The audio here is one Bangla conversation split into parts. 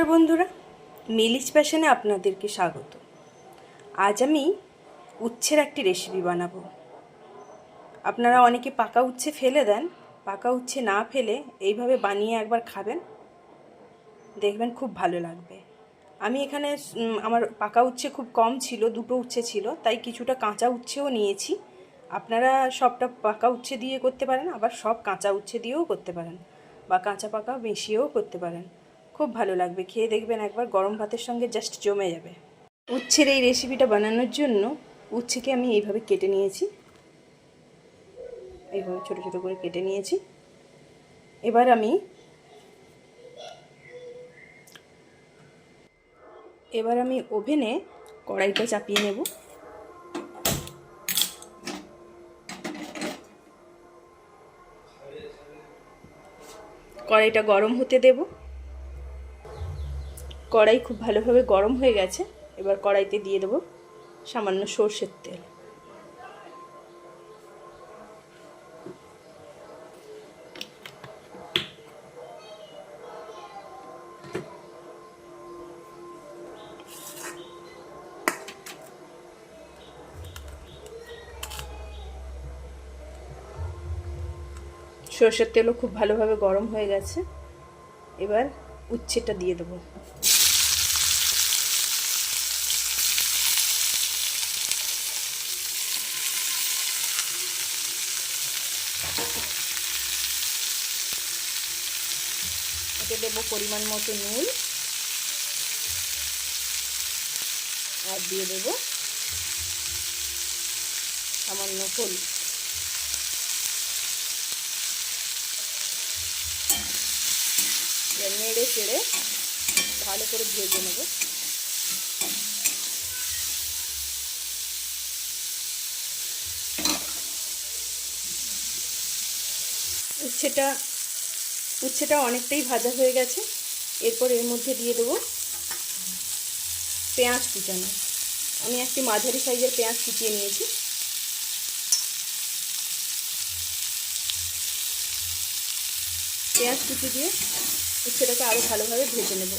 নমস্কার বন্ধুরা মিলিজ প্যাশনে আপনাদেরকে স্বাগত। আজ আমি উচ্ছের একটি রেসিপি বানাবো। আপনারা অনেকে পাকা উচ্ছে ফেলে দেন, পাকা উচ্ছে না ফেলে এইভাবে বানিয়ে একবার খাবেন, দেখবেন খুব ভালো লাগবে। আমি এখানে আমার পাকা উচ্ছে খুব কম ছিল, দুটো উচ্ছে ছিল, তাই কিছুটা কাঁচা উচ্ছেও নিয়েছি। আপনারা সবটা পাকা উচ্ছে দিয়ে করতে পারেন, আবার সব কাঁচা উচ্ছে দিয়েও করতে পারেন, বা কাঁচা পাকা মিশিয়েও করতে পারেন। খুব ভালো লাগবে। খেয়ে দেখবেন একবার গরম ভাতের সঙ্গে জাস্ট জমে যাবে। উচ্ছের এই রেসিপিটা বানানোর জন্য উচ্ছেকে আমি এইভাবে কেটে নিয়েছি। এইভাবে ছোটো ছোটো করে কেটে নিয়েছি। এবার আমি এবার আমি ওভেনে কড়াইটা চাপিয়ে নেব। কড়াইটা গরম হতে দেব। কড়াই খুব ভালোভাবে গরম হয়ে গেছে, এবার কড়াইতে দিয়ে দেবো সামান্য সর্ষের তেল। সর্ষের তেলও খুব ভালোভাবে গরম হয়ে গেছে, এবার উচ্ছেটা দিয়ে দেবো। এতে দেবো পরিমাণ মতো নুন। আর দিয়ে দেবো সামান্য হলুদ। নেড়ে চেড়ে ভালো করে ভেজে নেব। উচ্ছেটা উচ্ছেটা অনেকটাই ভাজা হয়ে গেছে। এরপর এর মধ্যে দিয়ে দেবো পেঁয়াজ কুচানো। আমি একটি মাঝারি সাইজের পেঁয়াজ কুচিয়ে নিয়েছি। পেঁয়াজ কুচি দিয়ে উচ্ছেটাকে আরও ভালোভাবে ভেজে নেব।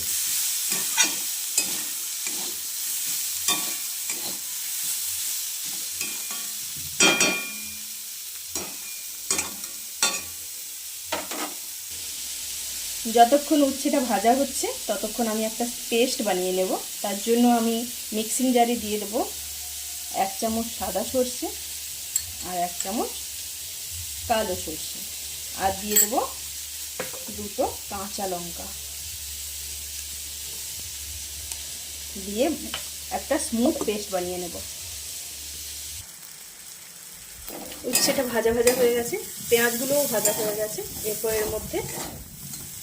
যতক্ষণ উচ্ছেটা ভাজা হচ্ছে, ততক্ষণ আমি একটা পেস্ট বানিয়ে নেব। তার জন্য আমি মিক্সিং জারে দিয়ে দেবো এক চামচ সাদা সর্ষে আর এক চামচ কালো সর্ষে। আর দিয়ে দেবো দুটো কাঁচা লঙ্কা। দিয়ে একটা স্মুথ পেস্ট বানিয়ে নেব। উচ্ছেটা ভাজা ভাজা হয়ে গেছে। পেঁয়াজগুলোও ভাজা হয়ে গেছে। এরপর এর মধ্যে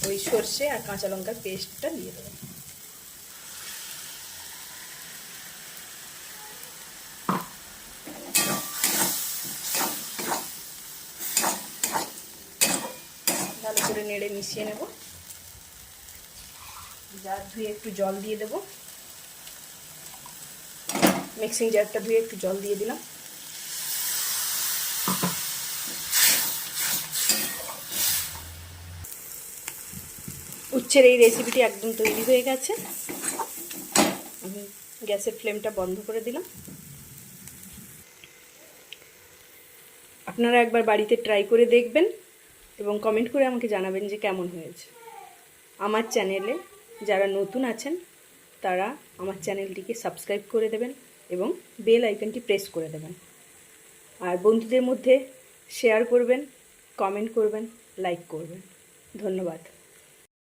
ওই সর্ষে আর কাঁচা লঙ্কার পেস্টটা দিয়ে দেবো। ভালো করে নেড়ে মিশিয়ে নেব। জার ধুয়ে একটু জল দিয়ে দেব। মিক্সিং জারটা ধুয়ে একটু জল দিয়ে দিলাম। উচ্ছের এই রেসিপিটি একদম তৈরি হয়ে গেছে। আমি গ্যাসের ফ্লেমটা বন্ধ করে দিলাম। আপনারা একবার বাড়িতে ট্রাই করে দেখবেন এবং কমেন্ট করে আমাকে জানাবেন যে কেমন হয়েছে। আমার চ্যানেলে যারা নতুন আছেন, তারা আমার চ্যানেলটিকে সাবস্ক্রাইব করে দেবেন এবং বেল আইকনটি প্রেস করে দেবেন। আর বন্ধুদের মধ্যে শেয়ার করবেন কমেন্ট করবেন লাইক করবেন। ধন্যবাদ।